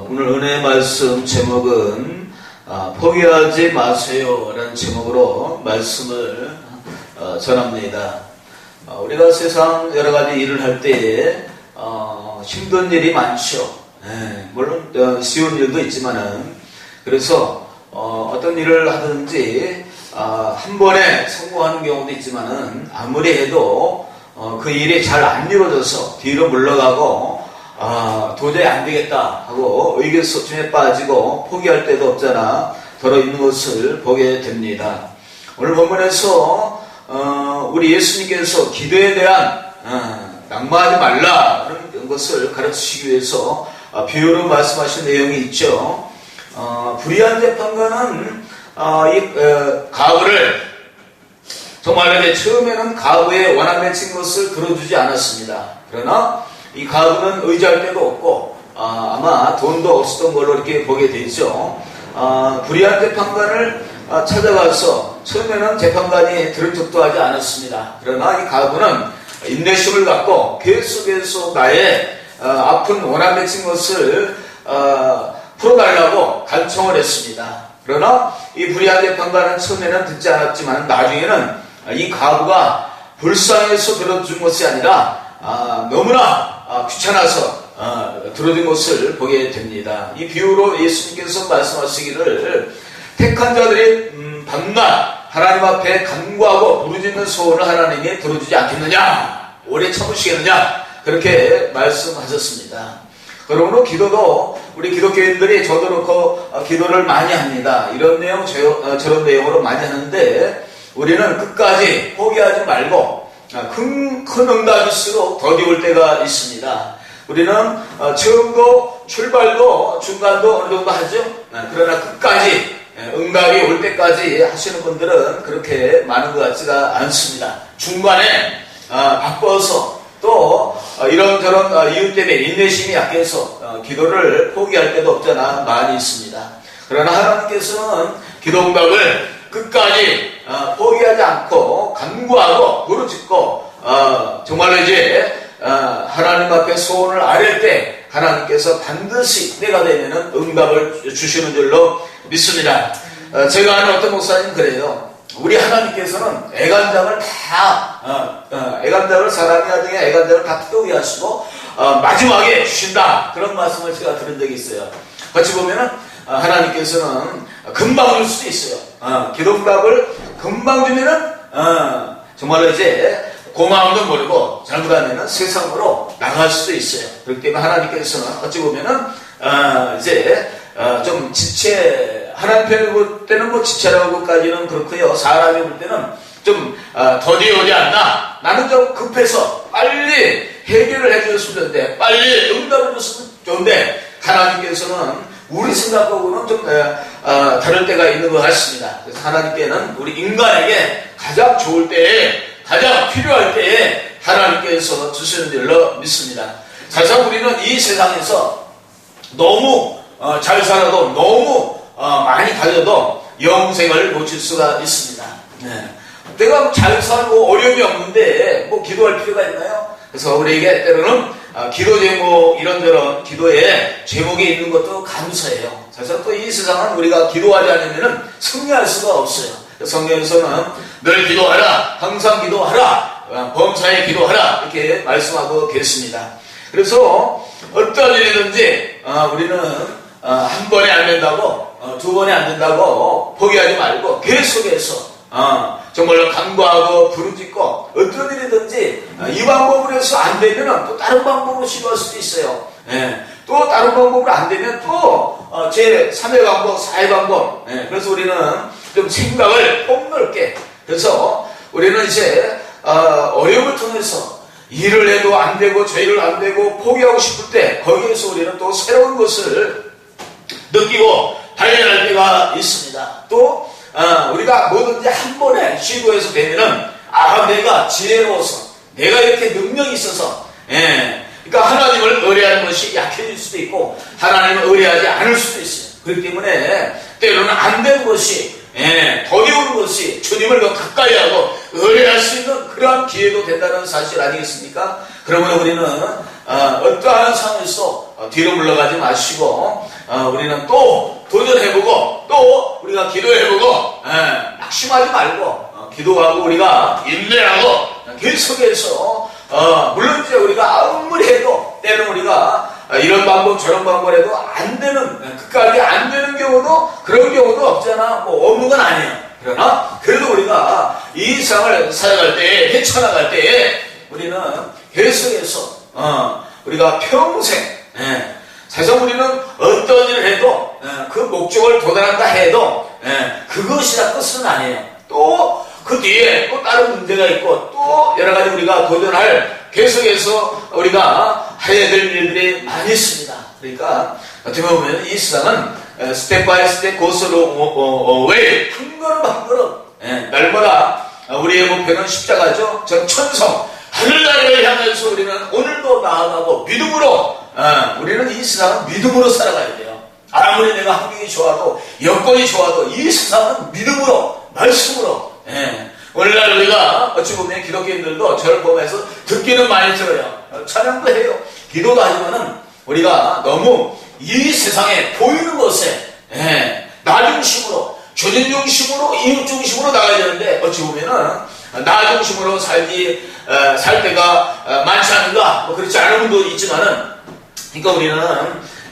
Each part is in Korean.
어, 오늘 은혜 말씀 제목은 아, 포기하지 마세요라는 제목으로 말씀을 어, 전합니다. 어, 우리가 세상 여러 가지 일을 할 때에 어, 힘든 일이 많죠. 예, 물론 어, 쉬운 일도 있지만은 그래서 어, 떤 일을 하든지 아, 한 번에 성공하는 경우도 있지만은 아무리 해도 어, 그 일이 잘 안 이루어져서 뒤로 물러가고 아, 도저히 안 되겠다 하고 의견소침에 빠지고 포기할 때도 없잖아 더러 있는 것을 보게 됩니다. 오늘 본문에서 어, 우리 예수님께서 기도에 대한 어, 낭만하지 말라는 것을 가르치기 위해서 어, 비유로 말씀하신 내용이 있죠. 어, 불의한 재판관은 어, 이 어, 가부를 정말 내 처음에는 가부의 원한 맺힌 것을 들어주지 않았습니다. 그러나 이 가부는 의지할 데도 없고 아, 마 돈도 없었던 걸로 이렇게 보게 되죠. 아, 불의한 재판관을 아, 찾아가서 처음에는 재판관이 들은 척도 하지 않았습니다. 그러나 이 가부는 인내심을 갖고 계속해서 나의 아, 아픈 원한 맺힌 것을 아, 풀어달라고 간청을 했습니다. 그러나 이 불의한 재판관은 처음에는 듣지 않았지만 나중에는 이 가부가 불쌍해서 들어준 것이 아니라 아, 너무나 아, 귀찮아서 아, 들어준 것을 보게 됩니다. 이 비유로 예수님께서 말씀하시기를 택한 자들이 음, 밤낮 하나님 앞에 간구하고 부르짖는 소원을 하나님이 들어주지 않겠느냐 오래 참으시겠느냐 그렇게 말씀하셨습니다. 그러므로 기도도 우리 기독교인들이 저도 그렇고 어, 기도를 많이 합니다. 이런 내용 저, 어, 저런 내용으로 많이 하는데 우리는 끝까지 포기하지 말고 아, 큰, 큰 응답일수록 더디올 때가 있습니다. 우리는 어, 처음도 출발도 중간도 어느 정도 하죠. 아, 그러나 끝까지 예, 응답이 올 때까지 하시는 분들은 그렇게 많은 것 같지가 않습니다. 중간에 아, 바빠서 또 어, 이런저런 어, 이유 때문에 인내심이 약해서 어, 기도를 포기할 때도 없잖아 많이 있습니다. 그러나 하나님께서는 기도 응답을 끝까지 어, 포기하지 않고 간구하고 부르짖고 어, 정말로 이제 어, 하나님 앞에 소원을 아뢰 때 하나님께서 반드시 때가 되면 응답을 주시는 줄로 믿습니다. 어, 제가 아는 어떤 목사님 그래요. 우리 하나님께서는 애간장을 다 어, 어, 애간장을 사람이 나중에 애간장을 다 뜨거게 하시고 어, 마지막에 주신다 그런 말씀을 제가 들은 적이 있어요. 같이 보면은 어, 하나님께서는 금방 줄 수도 있어요. 어, 기도응답을 금방 주면은 어, 정말로 이제 고마움도 모르고 잘못하면은 세상으로 나갈 수도 있어요. 그렇기 때문에 하나님께서는 어찌 보면은 어, 이제 어, 좀 지체 하나님 편에 볼 때는 뭐 지체라고까지는 그렇고요. 사람이 볼 때는 좀 어, 더디 오지 않나? 나는 좀 급해서 빨리 해결을 해줬으면 좋은데 빨리 응답을 줬으면 좋은데 하나님께서는 우리 생각하고는 좀 어, 어, 다를 때가 있는 것 같습니다. 그래서 하나님께는 우리 인간에게 가장 좋을 때에 가장 필요할 때에 하나님께서 주시는 줄로 믿습니다. 사실 우리는 이 세상에서 너무 어, 잘 살아도 너무 어, 많이 가져도 영생을 놓칠 수가 있습니다. 네. 내가 잘 살고 어려움이 없는데 뭐 기도할 필요가 있나요? 그래서 우리에게 때로는 어, 기도 제목 이런저런 기도에 제목이 있는 것도 감사해요. 사실 또이 세상은 우리가 기도하지 않으면 승리할 수가 없어요. 성경에서는 늘 기도하라, 항상 기도하라, 어, 범사에 기도하라 이렇게 말씀하고 계십니다. 그래서 어떤 일이든지 어, 우리는 어, 한 번에 안 된다고 어, 두 번에 안 된다고 포기하지 말고 계속해서 어, 정말로 간구하고 부르짖고 어떤 일이든지 어, 이 방법으로 해서 안 되면 또 다른 방법으로 시도할 수도 있어요. 예. 또 다른 방법으로 안 되면 또 어, 제 3회 방법, 4회 방법. 예. 그래서 우리는 좀 생각을 폭넓게 그래서 우리는 이제 어, 어려움을 통해서 일을 해도 안 되고 죄를 안 되고 포기하고 싶을 때 거기에서 우리는 또 새로운 것을 느끼고 발견할 때가 있습니다. 또 어, 우리가 뭐든지 한 번에 시도해서 되면은 아 내가 지혜로워서 내가 이렇게 능력이 있어서 예. 그러니까 하나님을 의뢰하는 것이 약해질 수도 있고 하나님을 의뢰하지 않을 수도 있어요. 그렇기 때문에 때로는 안 되는 것이 예, 더디오는 것이 주님을 더 가까이 하고 의뢰할 수 있는 그러한 기회도 된다는 사실 아니겠습니까? 그러면 우리는 어, 어떠한 상황에서 어, 뒤로 물러가지 마시고 어, 우리는 또 도전해보고 또 우리가 기도해보고 예, 낙심하지 말고 어, 기도하고 우리가 인내하고 계속해서 어, 물론 이제 우리가 아무리 해도 때는 우리가 어, 이런 방법 저런 방법 해도 안 되는 끝까지 안 되는 경우도 그런 경우도 없잖아. 뭐건 아니에요. 그러나 그래도 우리가 이 세상을 살아갈 때 헤쳐나갈 때 우리는 계속해서 어, 우리가 평생 예, 세상 우리는 어떤 일을 해도 예, 그 목적을 도달한다 해도 예, 그것이 다 끝은 아니에요 또 그 뒤에 또 다른 문제가 있고 또 여러 가지 우리가 도전할 계속해서 우리가 해야 될 일들이 많이 있습니다. 그러니까 어떻게 보면 이 세상은 어, 스텝 바이 스텝 고스로 웨이 한 걸음 한 걸음 예, 날마다 우리의 목표는 십자가죠. 전 천성 하늘나라를 향해서 우리는 오늘도 나아가고 믿음으로 어, 우리는 이 세상은 믿음으로 살아가야 돼요. 아무리 내가 환경이 좋아도 여건이 좋아도 이 세상은 믿음으로 말씀으로 예. 오늘날 우리가 어찌 보면 기독교인들도 저를 보면서 듣기는 많이 들어요. 어, 찬양도 해요. 기도도 하지만은 우리가 너무 이 세상에 보이는 것에 예, 나 중심으로 주님 중심으로 이웃 중심으로 나가야 되는데 어찌 보면은 나 중심으로 살기 어, 살 때가 어, 많지 않은가 뭐 그렇지 않은 분도 있지만은 그러니까 우리는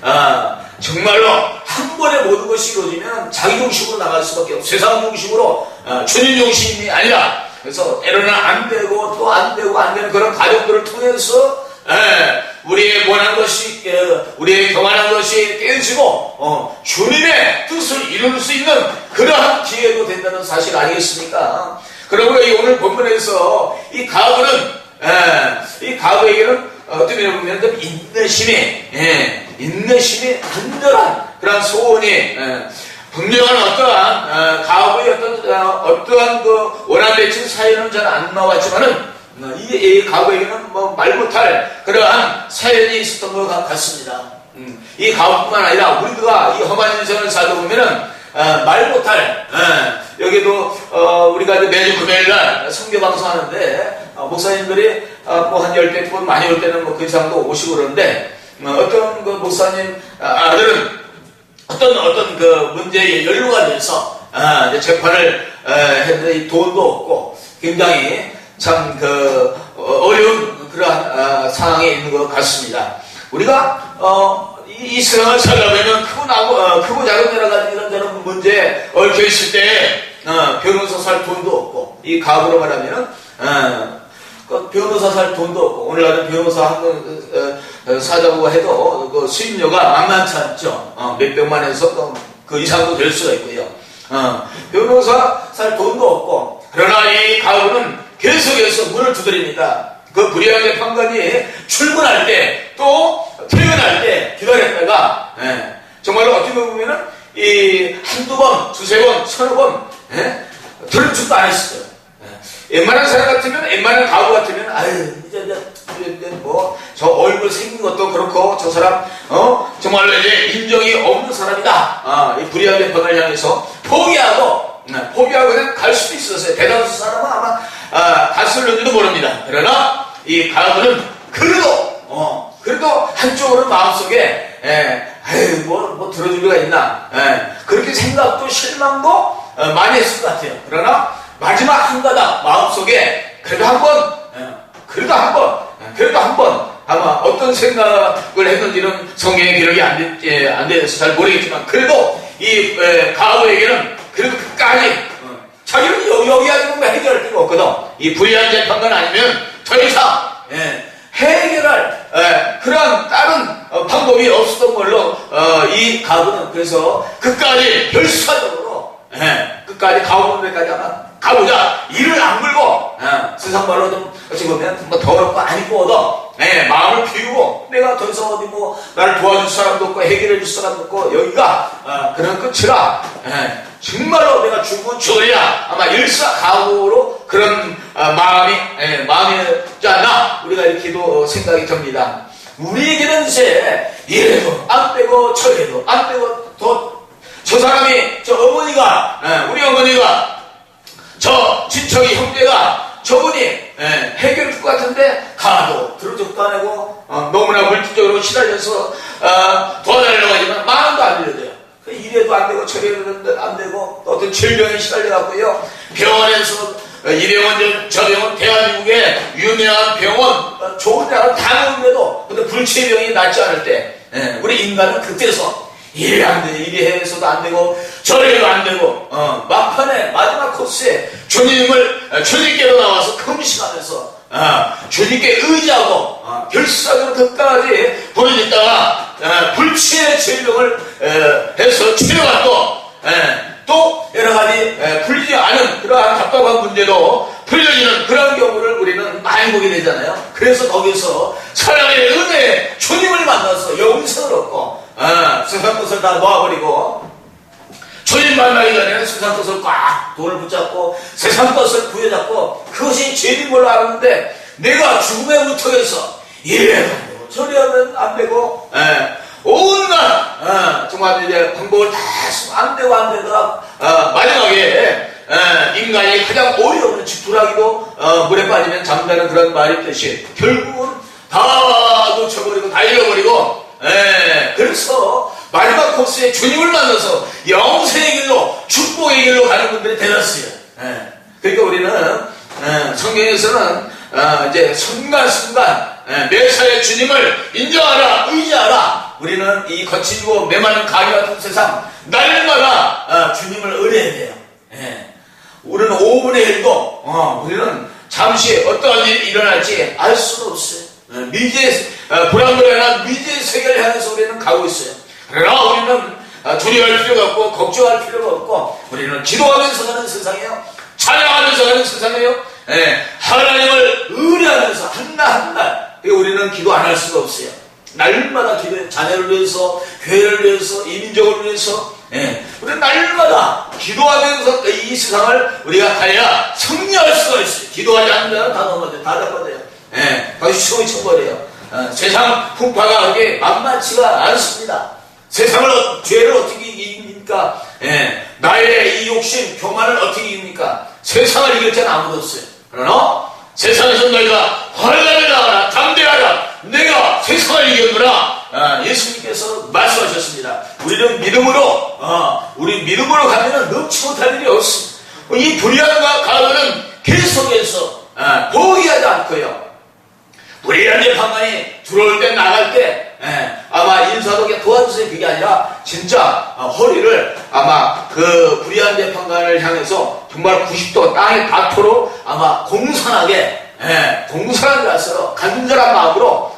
어, 정말로 한 번에 모든 것이 이루어지면 자기 중심으로 나갈 수밖에 없고 세상 중심으로 어, 주님 중심이 아니라 그래서 때로는 안 되고 또 안 되고 안 되는 그런 가족들을 통해서 예, 우리의 원한 것이 어, 우리의 경한한 것이 깨지고 어, 주님의 뜻을 이룰 수 있는 그러한 기회도 된다는 사실 아니겠습니까? 그러므로 이 오늘 본문에서 이 가브는 예, 이 가브에게는 어떻게 보면 좀 인내심이 예, 인내심이 간절한 그런 소원이 예, 분명한 어떠한 어, 가업의 어떤 어, 어떠한 그 원한 맺힌 사연은 잘 안 나왔지만은 어, 이, 이 가업에게는 뭐 말 못할 그러한 사연이 있었던 것 같- 같습니다. 음, 이 가업뿐만 아니라 우리가 이 험한 인생을 살다 보면은 어, 말 못할 예, 여기도 어, 우리가 매주 금요일 날 성교 방송하는데 어, 목사님들이 어, 뭐한 열배돈 많이 올 때는 뭐그 이상도 오시고 그러는데 어, 어떤 그 목사님 아, 아들은 어떤 어떤 그 문제에 연루가 돼서 재판을 에, 했는데 이 돈도 없고 굉장히 참 그 어려운 그러한 아, 상황에 있는 것 같습니다. 우리가 어, 이, 이 세상을 살려면 크고 나고 어, 크고 작은 가지 이런저런 문제에 얽혀 있을 때 어, 변호사 살 돈도 없고 이 가구로 말하면은 어, 그 변호사 살 돈도 없고 오늘날은 변호사 한번 어, 어, 사자고 해도 그 수입료가 만만치 않죠. 어, 몇 백만에서 또그 이상도 될 수가 있고요. 어, 변호사 살 돈도 없고 그러나 이 가을은 계속해서 문을 두드립니다. 그 불의한 재판관이 출근할 때 또 퇴근할 때 기다렸다가 예, 정말로 어떻게 보면은 이 한두 번, 두세 번, 서너 번 예? 들은 척도 안 했어요. 예. 웬만한 사람 같으면, 웬만한 가구 같으면, 아유, 이제, 이제, 이제 뭐, 저 얼굴 생긴 것도 그렇고, 저 사람, 어, 정말로 이제 인정이 없는 사람이다. 아, 이 불의한 재판을 향해서 포기하고, 네, 포기하고 그냥 갈 수도 있었어요. 대다수 사람은 아마, 아, 갔을는지도 모릅니다. 그러나, 이 가구는 그래도, 어, 그래도 한쪽으로는 마음속에, 예, 에이, 뭐, 뭐 들어줄 리가 있나. 예, 그렇게 생각도 실망도 어, 많이 했을 것 같아요. 그러나, 마지막 한 가닥 마음속에 그래도 한 번, 예, 그래도 한 번, 예, 그래도 한 번, 아마 어떤 생각을 했는지는 성경에 기록이 안, 돼, 예, 안 돼서 잘 모르겠지만, 그래도 이 에, 가우에게는 그래도 끝까지, 어, 자기는 여기, 여기 가지고 뭐 해결할 필요 없거든. 이 불리한 재판관 아니면 더 이상, 예, 해결할 예, 그런 다른 어, 방법이 없었던 걸로 어, 이 가구는 그래서 끝까지 결사적으로 예, 끝까지 가오는 데까지 아마 가보자. 이를 안 물고 예, 세상 말로 좀 어찌 보면 뭐 더럽고 안 이뻐도 예, 마음을 비우고 내가 더 이상 어디 뭐 나를 도와줄 사람도 없고 해결해 줄 사람도 없고 여기가 어, 그런 끝이라 예, 정말로 내가 죽고 죽으리라 아마 일사가오로 그런 어, 마음이 예, 마음이지 않나. 우리가 이렇게 기도 생각이 듭니다. 우리에게는 이제 이래도 안 빼고 저래도 안 빼고 더저 사람이 저 어머니가 예, 우리 어머니가 저 친척이 형제가 저분이 예, 해결할 것 같은데 가도 들어줬도 안 하고 어, 너무나 물질적으로 시달려서 어, 도와달라고 하지만 만 원도 안 빌려줘요. 그 이래도 안 되고 저래도 안 되고 또 어떤 질병에 시달려갖고요 병원에서 어, 이 병원 저 병원 대한민국의 유명한 병원. 어, 좋은 데가 다 나오는데도 근데 불치병이 낫지 않을 때 예, 우리 인간은 그때서 이래 안 돼, 이래 해서도 안 되고, 저래도 안 되고, 어, 막판에, 마지막 코스에 주님을, 어, 주님께로 나와서 금식하면서, 어, 주님께 의지하고, 어, 결사적으로 끝까지. 보여줬다가, 어, 불치의 질병을 어, 해서 치료받고, 예, 또 여러 가지 에, 풀리지 않은 그러한 답답한 문제도 풀려지는 그런 경우를 우리는 많이 보게 되잖아요. 그래서 거기서 사랑의 은혜 주님을 만나서 영생을 얻고 아, 세상 것을 다 놓아버리고 주님 만나기 전에는 세상 것을 꽉 돈을 붙잡고 세상 것을 부여잡고 그것이 죄인 걸로 알았는데 내가 죽음의 무턱에서 되고 저래하면 안 되고 예, 온갖 어, 정말 이제 방법을 다 안 되고 안 되더라 어, 마지막에 예, 인간이 가장 어려운 집두라기도 어, 물에 빠지면 잠자는 그런 말이 있듯이 결국은 다 놓쳐버리고 다 잃어버리고 예, 그래서 마지막 코스에 주님을 만나서 영생의 길로 축복의 길로 가는 분들이 대다수예요. 예, 그러니까 우리는 예, 성경에서는 어, 이제 순간순간 예, 매사에 주님을 인정하라 의지하라 우리는 이 거칠고 메마른 가위 같은 세상 날마다 어, 주님을 의뢰해야 돼요. 예. 우리는 5분의 1도 어, 우리는 잠시 어떠한 일이 일어날지 알 수가 없어요. 어, 미지의 어, 불안불안한 미지의 세계를 향해서 우리는 가고 있어요. 그러나 우리는 어, 두려워할 필요가 없고 걱정할 필요가 없고 우리는 기도하면서 가는 세상이에요. 찬양하면서 가는 세상이에요. 예, 하나님을 의뢰하면서 한날 한날 우리는 기도 안 할 수가 없어요. 날마다 기도해 자녀를 위해서 교회를 위해서 이민족을 위해서 예, 우리는 날마다 기도하면서 이 세상을 우리가 가야 승리할 수가 있어요. 기도하지 않으면 다 넘어져요. 다 잡아져요. 예, 다시 시험이 쳐버려요. 어, 세상 풍파가 그게 만만치가 않습니다. 세상을 어- 죄를 어떻게 이깁니까? 예, 나의 이 욕심, 교만을 어떻게 이깁니까? 세상을 이길 자는 아무도 없어요. 그러나 세상에서 너희가 예수님께서 말씀하셨습니다. 우리는 믿음으로, 어, 우리 믿음으로 가면은 넘치 못할 일이 없습니다. 이 불의함과 가면은 계속해서 아, 포기하지 않고요. 불의한 재판관이 들어올 때 나갈 때 예, 아마 인사독에 도와주세요 그게 아니라 진짜 어, 허리를 아마 그 불의한 재판관을 향해서 정말 90도 땅에 닿도록 아마 공손하게 예, 공손하게 가서 간절한 마음으로 예,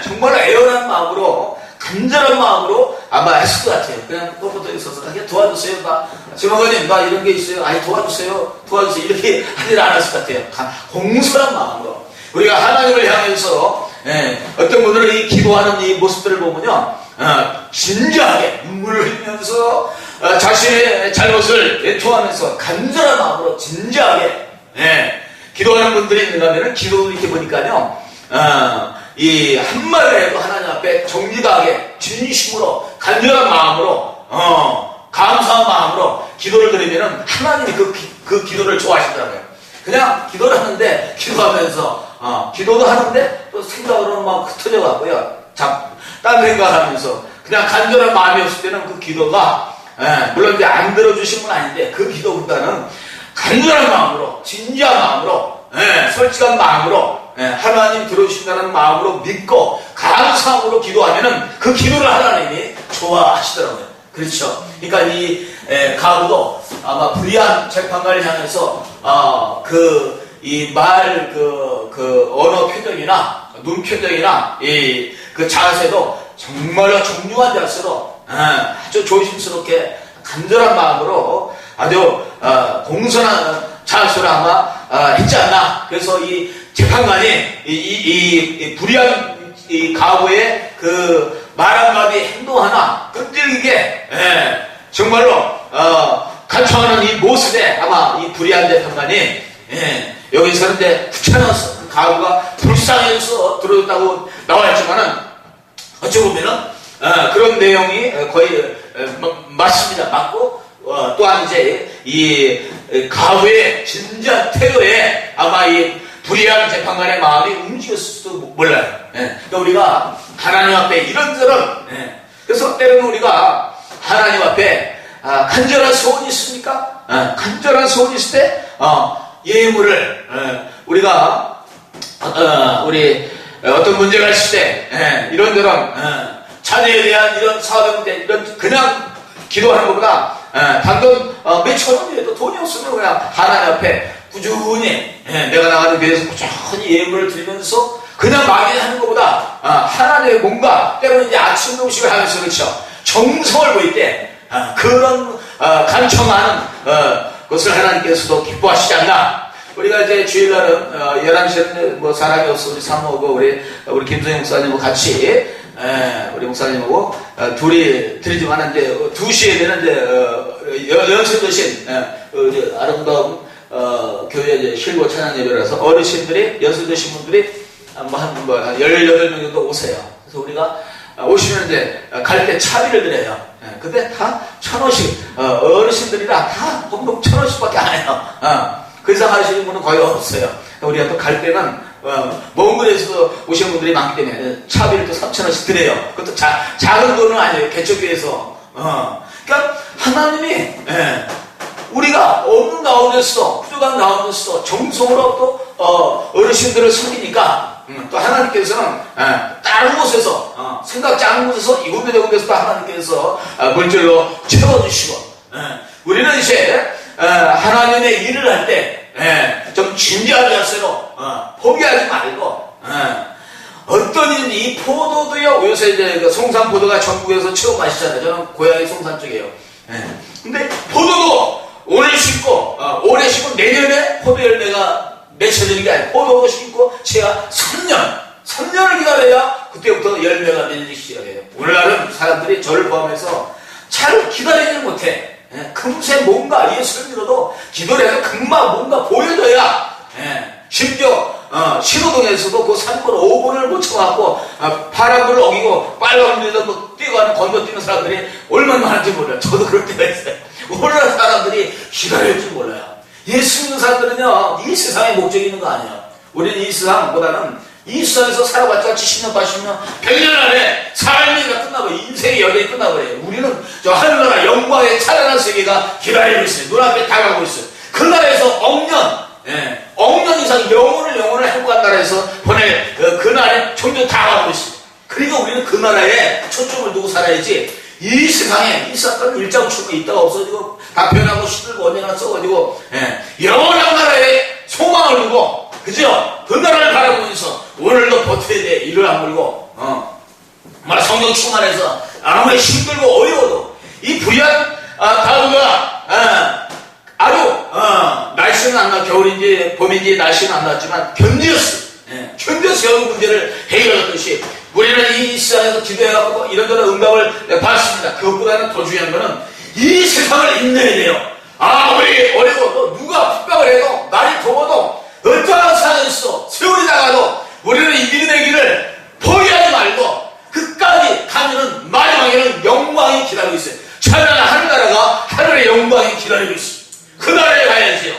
정말 애원한 마음으로 간절한 마음으로 아마 했을 것 같아요. 그냥 뻣뻣하게 서서 그냥 도와주세요. 나 지목원님 나 이런 게 있어요. 아니 도와주세요. 도와주세요. 이렇게 하질 않았을 것 같아요. 가- 공손한 마음으로 우리가 하나님을 향해서 예, 어떤 분들은 이 기도하는 이 모습들을 보면요, 어, 진지하게 눈물을 흘리면서 어, 자신의 잘못을 애통하면서 간절한 마음으로 진지하게 예, 기도하는 분들이 있는가면은 기도를 이렇게 보니까요, 어, 이 한마디를 해도 하나님 앞에 정직하게 진심으로 간절한 마음으로 어, 감사한 마음으로 기도를 드리면은 하나님이 그, 기, 그 기도를 좋아하시더라고요. 그냥 기도를 하는데 기도하면서 어, 기도도 하는데 또 생각으로는 막 흩어져 갖고요. 자, 딴 생각하면서 그냥 간절한 마음이 없을 때는 그 기도가 예, 물론 이제 안 들어주신 분 아닌데 그 기도보다는 간절한 마음으로 진지한 마음으로 예, 솔직한 마음으로 예, 하나님 들어주신다는 마음으로 믿고 감사함으로 기도하면은 그 기도를 하나님이 좋아하시더라고요. 그렇죠. 그러니까 이 에, 가구도 아마 불의한 재판관을 향해서 어, 그이 말 그 그 언어 표정이나 눈 표정이나 이 그 자세도 정말로 정중한 자세로 예, 아주 조심스럽게 간절한 마음으로 아주 어, 공손한 자세로 아마 어, 했지 않나. 그래서 이 재판관이 이, 이, 이- 이 불의한 이 가구의 그 말 한마디 행동 하나 끈질기게 예, 정말로 어, 간청하는 이 모습에 아마 이 불의한 재판관이 예, 여기 서는데 귀찮아서 그 가구가 불쌍해서 들어졌다고 나와있지만은 어찌 보면은 어, 그런 내용이 거의 어, 마- 맞습니다. 맞고 어, 또한 이제 이 가구의 진지한 태도에 아마 이 불의한 재판관의 마음이 움직였을지도 몰라요. 예. 그러니까 우리가 하나님 앞에 이런저런 예. 그래서 때로는 우리가 하나님 앞에 아, 간절한 소원이 있습니까? 아, 간절한 소원이 있을 때 어, 예물을 예, 우리가 어, 우리 어떤 문제가 있을 때 예, 이런저런 예, 자녀에 대한 이런 사업의 문제 이런 그냥 기도하는 것보다 예, 단돈 어, 몇천 원이라도 돈이 없으면 그냥 하나님 앞에 꾸준히 예, 내가 나가는 교회에서 꾸준히 예물을 드리면서 그냥 막연하는 것보다 아, 하나님의 뭔가 때로는 이제 아침 음식을 하면서 그렇죠. 정성을 보일 때 아, 그런 어, 간청하는 어, 것을 하나님께서도 기뻐하시지 않나. 우리가 이제 주일날은 어, 11시에는 뭐 사람이 없어 우리 사모하고 우리 우리 김성영 목사님하고 같이 에, 우리 목사님하고 어, 둘이 드리지만 이제 2시에 되는 이제 어, 여- 연습 대신 에, 어, 아름다운 어, 교회 이제 실고 찬양 예배라서 어르신들이 연습 되신 분들이 한뭐 뭐, 한 18명 정도 오세요. 그래서 우리가 어, 오시면 이제 갈 때 차비를 드려요. 예, 근데 다 천 원씩 어, 르신들이라다 헌금 천 원씩밖에 안 해요. 어, 그 이상 하시는 분은 거의 없어요. 우리가 또 갈 때는 어, 먼 곳에서 오시는 분들이 많기 때문에 차비를 또 3천 원씩 드려요. 그것도 자, 작은 돈은 아니에요. 개척교회에서. 어. 그러니까 하나님이 예, 우리가 없는 가운데서 부족한 가운데서 정성으로 또 어, 어르신들을 섬기니까 음, 또 하나님께서는 예, 다른 곳에서 어, 생각 작은 곳에서 이곳에 저곳 데서 또 하나님께서 어, 물질로 채워주시고 예, 우리는 이제 어, 하나님의 일을 할 때 좀 진지한 자세로 어, 포기하지 말고 예, 어떤 일인지 이 포도도요. 요새 이제 그 송산 포도가 전국에서 처음 마시잖아요. 저는 고향이 송산 쪽이에요. 예. 근데 포도도 오늘 심고 어, 올해 심고 내년에 포도 열매가 맺혀지는 게 아니고 포도도 심고 제가 3년 3년을 기다려야 그때부터 열매가 맺리기 시작해요. 오늘날은 사람들이 저를 포함해서 잘 기다리지를 못해. 예, 금세 뭔가 예수를 믿어도 기도를 해서 금방 뭔가 보여줘야 예, 심지어 어, 신호등에서도 그 3분 5분을 못 쳐갖고 어, 파란불을 어기고 빨간불에서 뭐 뛰어가는 건너뛰는 사람들이 얼마나 많은지 몰라요. 저도 그럴 때가 있어요. 오늘날 사람들이 기다릴 줄 몰라요 예수 믿는 사람들은요 이 세상에 목적이 있는 거 아니에요. 우리는 이 세상보다는 이 세상에서 살아봤자 70년 80년 100년 안에 삶이 다 끝나버려요 인생의 여정이 끝나버려요. 우리는 저 하늘나라 영광의 찬란한 세계가 기다리고 있어요. 눈앞에 다가오고 있어요. 그 나라에서 억년 예, 억년 이상 영혼을 영혼을 행복한 나라에서 보낼 그, 그 날에 점점 다가오고 있어요. 그러니까 우리는 그 나라에 초점을 두고 살아야지 이 세상에 이 사건은 일장춘이 있다가 없어지고 다 변하고 시들고 언제나 썩어지고 예, 영원한 나라에 소망을 두고 그죠? 그 나라를 바라보면서 오늘도 버텨야 돼안 버리고 어. 정말 성령 충만해서 아무리 힘들고 어려워도 이 불의한 아, 가루가 아, 아주 어, 날씨는 안 나, 겨울인지 봄인지 날씨는 안 났지만 견디었어. 예, 견뎌서 여러 문제를 해결했듯이 우리는 이 시장에서 기도해갖고 이런저런 응답을 받습니다. 그것보다는 더 중요한 거는 이 세상을 인내해야 돼요. 아무리 어려워도 누가 핍박을 해도 날이 더워도 어떠한 상황이 있어 세월이 나가도 우리는 이 믿음의 길을 포기하지 말고 끝까지 가면은 마지막에는 영광이 기다리고 있어요. 찬란한 하늘나라가 하늘의 영광이 기다리고 있어요. 그 나라에 가야지요.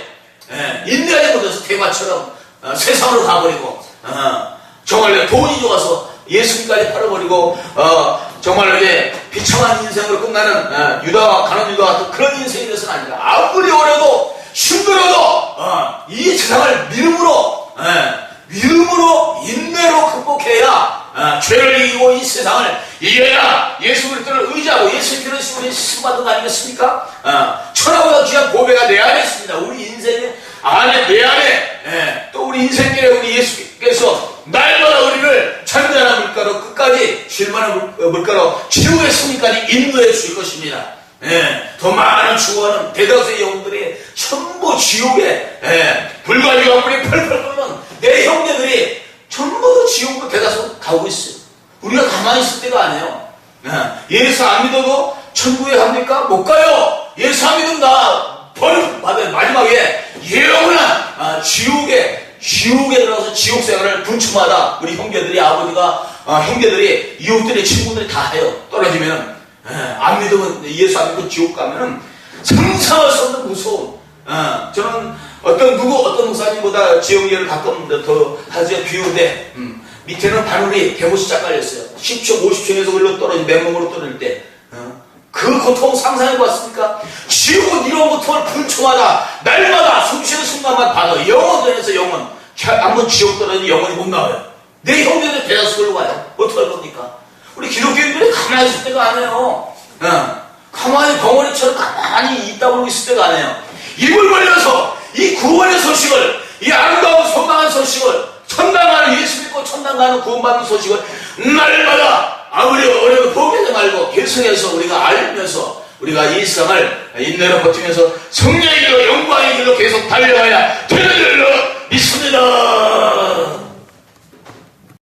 예, 인내하지 못해서 대마처럼 어, 세상으로 가버리고 어, 정말 돈이 좋아서 예수님까지 팔아버리고 어, 정말 이제 비참한 인생으로 끝나는 어, 유다와 가난 유다 같은 그런 인생이 되서는 아니라 아무리 어려도 힘들어도 어, 이 세상을 믿음으로 예, 믿음으로 인내로 극복해야 어, 죄를 이기고 이 세상을 이겨야 예수 그리스도를 의지하고 예수 그리스도 우리 신받은 거 아니겠습니까? 어, 천하보다 귀한 보배가 내 안에 있습니다. 우리 인생의 안에 내 안에 예, 또 우리 인생길에 우리 예수께서 날마다 우리를 잔잔한 물가로 끝까지 실만한 물- 어, 물가로 지옥의 승리까지 인도해 줄 것입니다. 예, 더 많은 죽어가는 대다수의 영혼들이 전부 지옥에 예, 불가지가 불이 펄펄 끓는 내 형제들이 전부 지옥으로 대다수 가고 있어요. 우리가 가만히 있을 때가 아니에요. 예, 예수 안 믿어도 천국에 갑니까? 못 가요. 예수 안 믿으면 나벌 받아요. 마지막에 영원한 아, 지옥에 지옥에 들어가서 지옥 생활을 분침하다 우리 형제들이 아버지가 어, 형제들이 이웃들이 친구들이 다 해요. 떨어지면은 예, 안 믿으면 예수 안 믿고 지옥 가면은 상상할 수 없는 무서움. 어, 저는 어떤 누구 어떤 목사님보다 지역예를 가끔 더 하죠 비우대 음. 밑에는 바늘이 대못이 깔렸어요 10층 50층에서 올려 떨어지 맨몸으로 떨어질 때 어? 그 고통 상상해 봤습니까? 지옥은 이런 고통을 분초마다 날마다 숨쉬는 순간만 받아 영혼에서 영혼 한번 지옥 떨어지면 영혼이 못 나와요 내 형제들 대다수 걸로 가요 어떡할 겁니까? 우리 기독교인들이 가만히 있을 때가 아니에요 어. 가만히 벙어리처럼 가만히 있다 보고 있을 때가 아니에요 입을 벌려서 이 구원의 소식을 이 아름다운 소망한 소식을 천당 가는 예수 믿고 천당 가는 구원받는 소식을 날마다 아무리 어려도 포기하지 말고 계속해서 우리가 알면서 우리가 이 세상을 인내로 버티면서 성령의 길로 영광의 길로 계속 달려가야 되는 줄로 믿습니다.